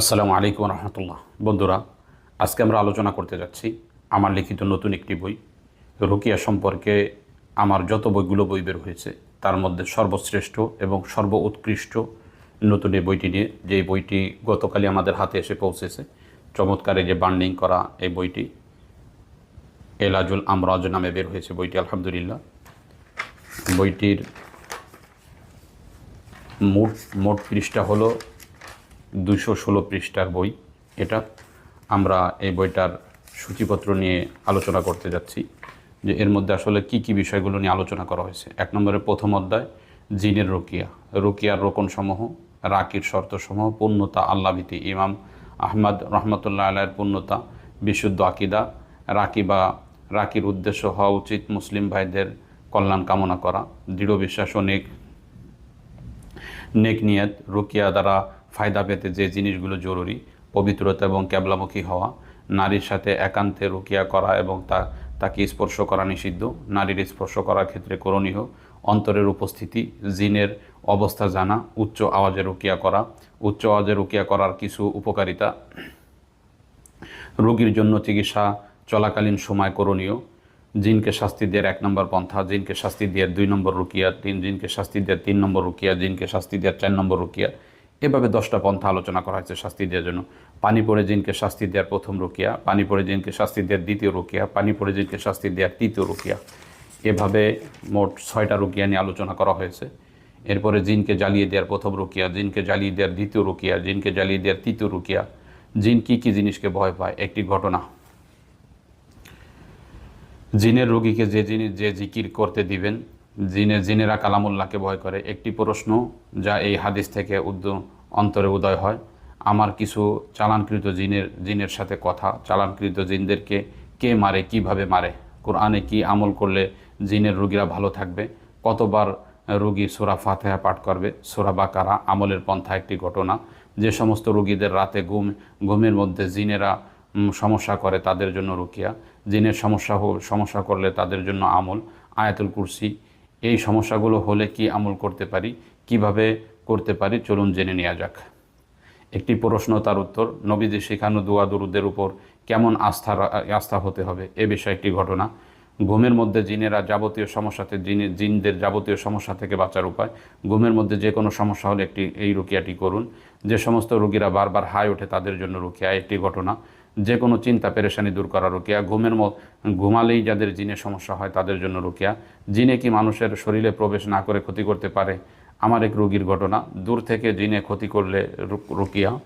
আসসালামু আলাইকুম রহমতুল্লাহ বন্ধুরা, আজকে আমরা আলোচনা করতে যাচ্ছি আমার লিখিত নতুন একটি বই, রুকিয়া সম্পর্কে আমার যত বইগুলো বই বের হয়েছে, তার মধ্যে সর্বশ্রেষ্ঠ এবং সর্ব উৎকৃষ্ট নতুন এই বইটি নিয়ে, যে বইটি গতকালই আমাদের হাতে এসে পৌঁছেছে, চমৎকারে যে বান্ডিং করা এই বইটি, এলাজুল আমরাজ নামে বের হয়েছে বইটি, আলহামদুলিল্লাহ। বইটির মোট মোট পৃষ্ঠা হলো দুশো ষোলো পৃষ্ঠার বই এটা। আমরা এই বইটার সূচিপত্র নিয়ে আলোচনা করতে যাচ্ছি যে এর মধ্যে আসলে কি কি বিষয়গুলো নিয়ে আলোচনা করা হয়েছে। এক নম্বরে প্রথম অধ্যায়, জিনের রুকিয়া, রুকিয়ার রোকনসমূহ, রাকির শর্তসমূহ, পূর্ণতা, আল্লাভীতি, ইমাম আহমদ রহমতুল্লাহ আলাহের পূর্ণতা, বিশুদ্ধ আকিদা, রাকি বা রাকির উদ্দেশ্য হওয়া উচিত মুসলিম ভাইদের কল্যাণ কামনা করা, দৃঢ় বিশ্বাস ও নেক নেক নিয়ত, রুকিয়া দ্বারা ফায়দা পেতে যে জিনিসগুলো জরুরি, পবিত্রতা এবং ক্যাবলামুখী হওয়া, নারীর সাথে একান্তে রুকিয়া করা এবং তা, তাকে স্পর্শ করা নিষিদ্ধ, নারীর স্পর্শ করার ক্ষেত্রে করণীয়, অন্তরের উপস্থিতি, জিনের অবস্থা জানা, উচ্চ আওয়াজে রুকিয়া করা, উচ্চ আওয়াজে রুকিয়া করার কিছু উপকারিতা। রোগীর জন্য চিকিৎসা চলাকালীন সময় করণীয়, জিনকে শাস্তি দেওয়ার এক নম্বর পন্থা, জিনকে শাস্তি দেওয়ার দুই নম্বর রুকিয়া, তিন, জিনকে শাস্তি দেওয়ার তিন নম্বর রুকিয়া, জিনকে শাস্তি দেওয়ার চার নম্বর রুকিয়া। এভাবে দশটা পন্থা আলোচনা করা হয়েছে শাস্তি দেওয়ার জন্য। পানি পড়ে জিনকে শাস্তি দেওয়ার প্রথম রুকিয়া পানি পড়ে জিনকে শাস্তি দেওয়ার দ্বিতীয় রুকিয়া পানি পড়ে জিনকে শাস্তি দেওয়ার তৃতীয় রুকিয়া। এভাবে মোট ছয়টা রুকিয়া নিয়ে আলোচনা করা হয়েছে। এরপরে জিনকে জ্বালিয়ে দেওয়ার প্রথম রুকিয়া, জিনকে জ্বালিয়ে দেওয়ার দ্বিতীয় রুকিয়া, জিনকে জ্বালিয়ে দেওয়ার তৃতীয় রুকিয়া। জিন কী কী জিনিসকে ভয় পায়? একটি ঘটনা। জিনের রোগীকে যে জিনিস যে জিকির করতে দিবেন জিনে জিনেরা কালামুল্লাহকে ভয় করে। একটি প্রশ্ন যা এই হাদিস থেকে উদ্য অন্তরে উদয় হয়। আমার কিছু চালানকৃত জিনের জিনের সাথে কথা, চালানকৃত জিনদেরকে কে মারে, কীভাবে মারে? কোরআনে কি আমল করলে জিনের রুগীরা ভালো থাকবে? কতবার রুগী সোরা ফাতেহা পাঠ করবে? সোরা বা কারা আমলের পন্থা একটি ঘটনা। যে সমস্ত রুগীদের রাতে ঘুম, ঘুমের মধ্যে জিনেরা সমস্যা করে তাদের জন্য রুকিয়া। জিনের সমস্যা সমস্যা করলে তাদের জন্য আমল। আয়াতুল কুরসি এই সমস্যাগুলো হলে কি আমল করতে পারি, কীভাবে করতে পারি, চলুন জেনে নেওয়া যাক। একটি প্রশ্ন তার উত্তর, নবীজি শেখানো দোয়া দরুদের উপর কেমন আস্থা আস্থা হতে হবে, এ বিষয়ে একটি ঘটনা। ঘুমের মধ্যে জিনেরা যাবতীয় সমস্যাতে, জিনে, জিনদের যাবতীয় সমস্যা থেকে বাঁচার উপায়। ঘুমের মধ্যে যে কোনো সমস্যা হলে একটি, এই রুকিয়াটি করুন। যে সমস্ত রোগীরা বারবার হাই ওঠে তাদের জন্য রুকিয়া, একটি ঘটনা। যে কোনো চিন্তা পেরেশানি দূর করা রুকিয়া। ঘুমের ঘুমালেই যাদের জিনে সমস্যা হয় তাদের জন্য রুকিয়া। জিনে কি মানুষের শরীরে প্রবেশ না করে ক্ষতি করতে পারে? আমার এক রোগীর ঘটনা। দূর থেকে জিনে ক্ষতি করলে রুকিয়া।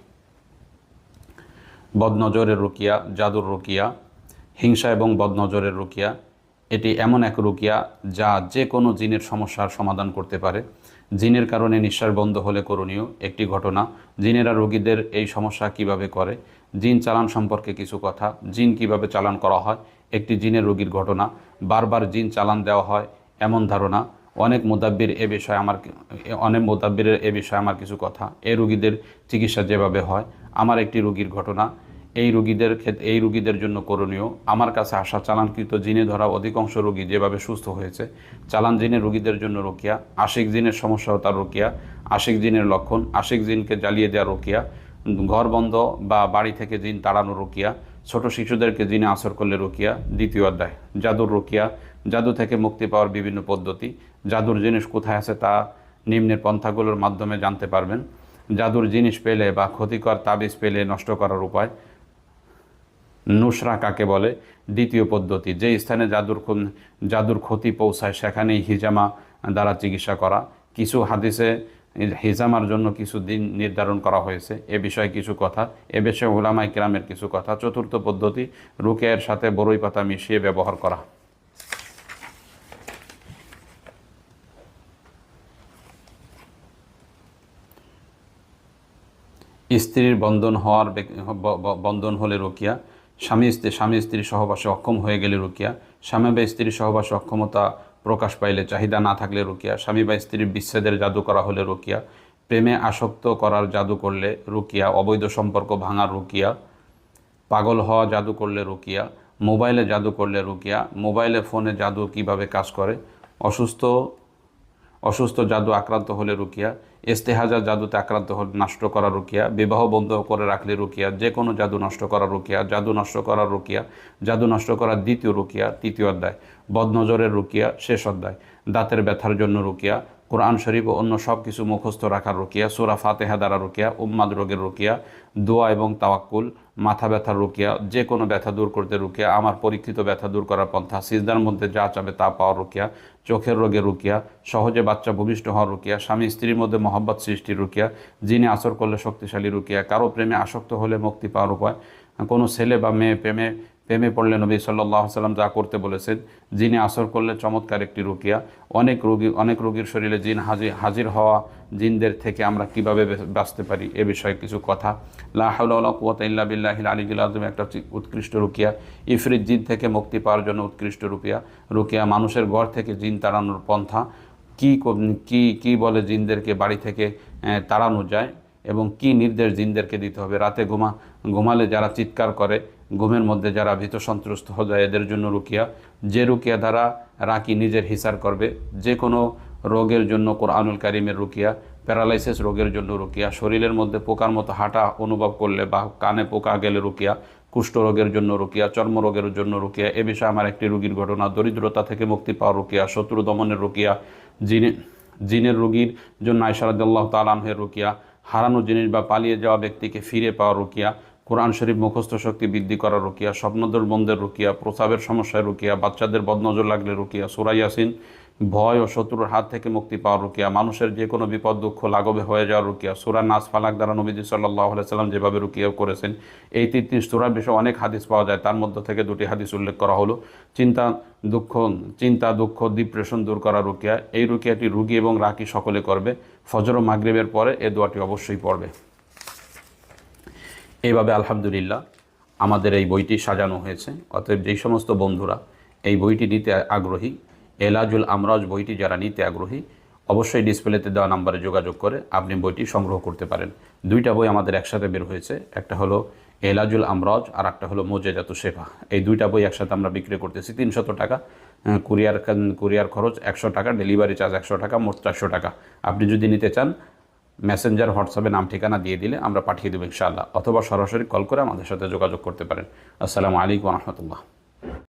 বদনজরের রুকিয়া, জাদুর রুকিয়া, হিংসা এবং বদনজরের রুকিয়া। এটি এমন এক রুকিয়া যা যে কোনো জিনের সমস্যার সমাধান করতে পারে। জিনের কারণে নিঃশ্বাস বন্ধ হলে করণীয় একটি ঘটনা। জিনেরা রোগীদের এই সমস্যা কীভাবে করে? জিন চালান সম্পর্কে কিছু কথা। জিন কীভাবে চালান করা হয়? একটি জিনের রোগীর ঘটনা। বারবার জিন চালান দেওয়া হয় এমন ধারণা। অনেক মোদাব্বির এ বিষয়ে আমার অনেক মোদাব্বিরের এ বিষয়ে আমার কিছু কথা। এই রুগীদের চিকিৎসা যেভাবে হয়, আমার একটি রুগীর ঘটনা। এই রুগীদের ক্ষেত্রে এই রুগীদের জন্য করণীয়, আমার কাছে আসা চালানকৃত জিনে ধরা অধিকাংশ রোগী যেভাবে সুস্থ হয়েছে, চালান জিনের রোগীদের জন্য রোকিয়া, আশিক জিনের সমস্যা তার রোকিয়া, আশিক জিনের লক্ষণ, আশিক জিনকে জ্বালিয়ে দেওয়া রোকিয়া ঘর বন্ধ বা বাড়ি থেকে জিন তাড়ানো রোকিয়া, ছোট শিশুদেরকে জিনে আসর করলে রোকিয়া, দ্বিতীয় অধ্যায়, জাদুর রোকিয়া, জাদু থেকে মুক্তি পাওয়ার বিভিন্ন পদ্ধতি, জাদুর জিনিস কোথায় আছে তা নিম্নের পন্থাগুলোর মাধ্যমে জানতে পারবেন। জাদুর জিনিস পেলে বা ক্ষতিকর তাবিজ পেলে নষ্ট করার উপায় নুসরা কাকে বলে? দ্বিতীয় পদ্ধতি, যে স্থানে জাদুর জাদুর ক্ষতি পৌঁছায় সেখানেই হিজামা দ্বারা চিকিৎসা করা। কিছু হাদিসে হিজামার জন্য কিছু দিন নির্ধারণ করা হয়েছে। এ বিষয়ে কিছু কথা, এ বিষয়ে ওলামাই কিরামের কিছু কথা। চতুর্থ পদ্ধতি, রুকের সাথে বরই পাতা মিশিয়ে ব্যবহার করা। স্ত্রীর বন্ধন হওয়ার বন্ধন হলে রুকিয়া। স্বামী স্ত্রী স্বামী স্ত্রী সহবাসে অক্ষম হয়ে গেলে রুকিয়া। স্বামী বা স্ত্রীর সহবাসে অক্ষমতা প্রকাশ পাইলে, চাহিদা না থাকলে রুকিয়া, স্বামী বা স্ত্রীর বিচ্ছেদের জাদু করা হলে রুকিয়া, প্রেমে আসক্ত করার জাদু করলে রুকিয়া, অবৈধ সম্পর্ক ভাঙার রুকিয়া, পাগল হওয়া জাদু করলে রুকিয়া, মোবাইলে জাদু করলে রুকিয়া, মোবাইলে, ফোনে জাদু কীভাবে কাজ করে, অসুস্থ অসুস্থ জাদু আক্রান্ত হলে রুকিয়া ইস্তেহাজা জাদুতে আক্রান্ত হল নষ্ট করা রুকিয়া, বিবাহ বন্ধ করে রাখলে রুকিয়া, যে কোনো জাদু নষ্ট করা রুকিয়া, জাদু নষ্ট করা রুকিয়া, জাদু নষ্ট করা দ্বিতীয় রুকিয়া, তৃতীয় অধ্যায়, বদনজরের রুকিয়া, শেষ অধ্যায়, দাঁতের ব্যথার জন্য রুকিয়া কোরআন শরীফ ও অন্য সব কিছু মুখস্থ রাখার রুকিয়া, সোরা ফাতেহা দ্বারা রুকিয়া, উম্মাদ রোগের রুকিয়া, দোয়া এবং তাওয়াক্কুল, মাথা ব্যথার রুকিয়া, যে কোনো ব্যথা দূর করতে রুকিয়া, আমার পরীক্ষিত ব্যথা দূর করার পন্থা, সিজদার মধ্যে যা চাবে তা পাওয়ার রুকিয়া, চোখের রোগের রুকিয়া, সহজে বাচ্চা ভূমিষ্ঠ হওয়ার রুকিয়া, স্বামী স্ত্রীর মধ্যে মহব্বত সৃষ্টির রুকিয়া যিনি আসর করলে শক্তিশালী রুকিয়া, কারও প্রেমে আসক্ত হলে মুক্তি পাওয়ার উপায়, কোনো ছেলে বা মেয়ে প্রেমে প্রেমে পড়লে নবী সাল্লাহ সাল্লাম যা করতে বলেছেন, জিনে আসর করলে চমৎকার একটি রুকিয়া। অনেক রোগী, অনেক রোগীর শরীরে জিন হাজির হাজির হওয়া জিনদের থেকে আমরা কীভাবে বাঁচতে পারি এ বিষয়ে কিছু কথা। লাহাউল্লাহ কুয়াত ইল্লা বিল্লাহিল আলিগুল আজম একটা উৎকৃষ্ট রুকিয়া। ইফরিত জিন থেকে মুক্তি পাওয়ার জন্য উৎকৃষ্ট রুকিয়া। রুকিয়া মানুষের ঘর থেকে জিন তাড়ানোর পন্থা। কো- কি কি বলে জিনদেরকে বাড়ি থেকে তাড়ানো যায় এবং কি নির্দেশ জিনদেরকে দিতে হবে? রাতে ঘুমা, ঘুমালে যারা চিৎকার করে ঘুমের মধ্যে যারা ভীত সন্ত্রস্ত হয়ে যায়, এদের জন্য রুকিয়া। যে রুকিয়া দ্বারা রাকি নিজের হিসার করবে, যে কোনো রোগের জন্য কোরআনুল কারিমের রুকিয়া, প্যারালাইসিস রোগের জন্য রুকিয়া, শরীরের মধ্যে পোকার মতো হাঁটা অনুভব করলে বা কানে পোকা গেলে রুকিয়া কুষ্ঠরোগের জন্য রুকিয়া চর্মরোগের জন্য রুকিয়া, এ বিষয়ে আমার একটি রুগীর ঘটনা, দরিদ্রতা থেকে মুক্তি পাওয়া রুকিয়া, শত্রু দমনের রুকিয়া, জিনে, জিনের রুগীর জন্য আয়সারাদ্দাল্লাহ তালানহের রুকিয়া, হারানো জিনিস বা পালিয়ে যাওয়া ব্যক্তিকে ফিরে পাওয়া রুকিয়া কোরআন শরীফ মুখস্থ শক্তি বৃদ্ধি করা রুকিয়া, স্বপ্নদর বন্ধের রুকিয়া, প্রসাবের সমস্যায় রুকিয়া, বাচ্চাদের বদনজর লাগলে রুকিয়া সুরাইয়াসিন ভয় ও শত্রুর হাত থেকে মুক্তি পাওয়া রুকিয়া, মানুষের যে কোনো বিপদ, দুঃখ, লাঘবে হয়ে যাওয়া রুকিয়া, সুরা নাস ফালাক দ্বারা নবীজি সাল্লাহ সাল্লাম যেভাবে রুকিয়া করেছেন, এই তিনটি সুরার বিষয়ে অনেক হাদিস পাওয়া যায়। তার মধ্যে থেকে দুটি হাদিস উল্লেখ করা হলো। চিন্তা দুঃখ চিন্তা, দুঃখ ডিপ্রেশন দূর করা রুকিয়া, এই রুকিয়াটি রুগী এবং রাকি সকলে করবে। ফজর ও মাগরিবের পরে এ দোয়াটি অবশ্যই পড়বে। এইভাবে আলহামদুলিল্লাহ আমাদের এই বইটি সাজানো হয়েছে। অতএব যেই সমস্ত বন্ধুরা এই বইটি নিতে আগ্রহী, এলাজুল আমরাজ বইটি যারা নিতে আগ্রহী, অবশ্যই ডিসপ্লেতে দেওয়া নাম্বারে যোগাযোগ করে আপনি বইটি সংগ্রহ করতে পারেন। দুইটা বই আমাদের একসাথে বের হয়েছে, একটা হলো এলাজুল আমরাজ আর একটা হলো মোজেজাতু শেফা। এই দুইটা বই একসাথে আমরা বিক্রি করতেছি তিনশত টাকা কুরিয়ার কুরিয়ার খরচ একশো টাকা, ডেলিভারি চার্জ একশো টাকা, মোট চারশো টাকা। আপনি যদি নিতে চান মেসেঞ্জার হোয়াটসঅ্যাপে নাম, ঠিকানা দিয়ে দিলে আমরা পাঠিয়ে দেবো ইনশাআল্লাহ। অথবা সরাসরি কল করে আমাদের সাথে যোগাযোগ করতে পারেন। আসসালামু আলাইকুম রহমতুল্লাহ।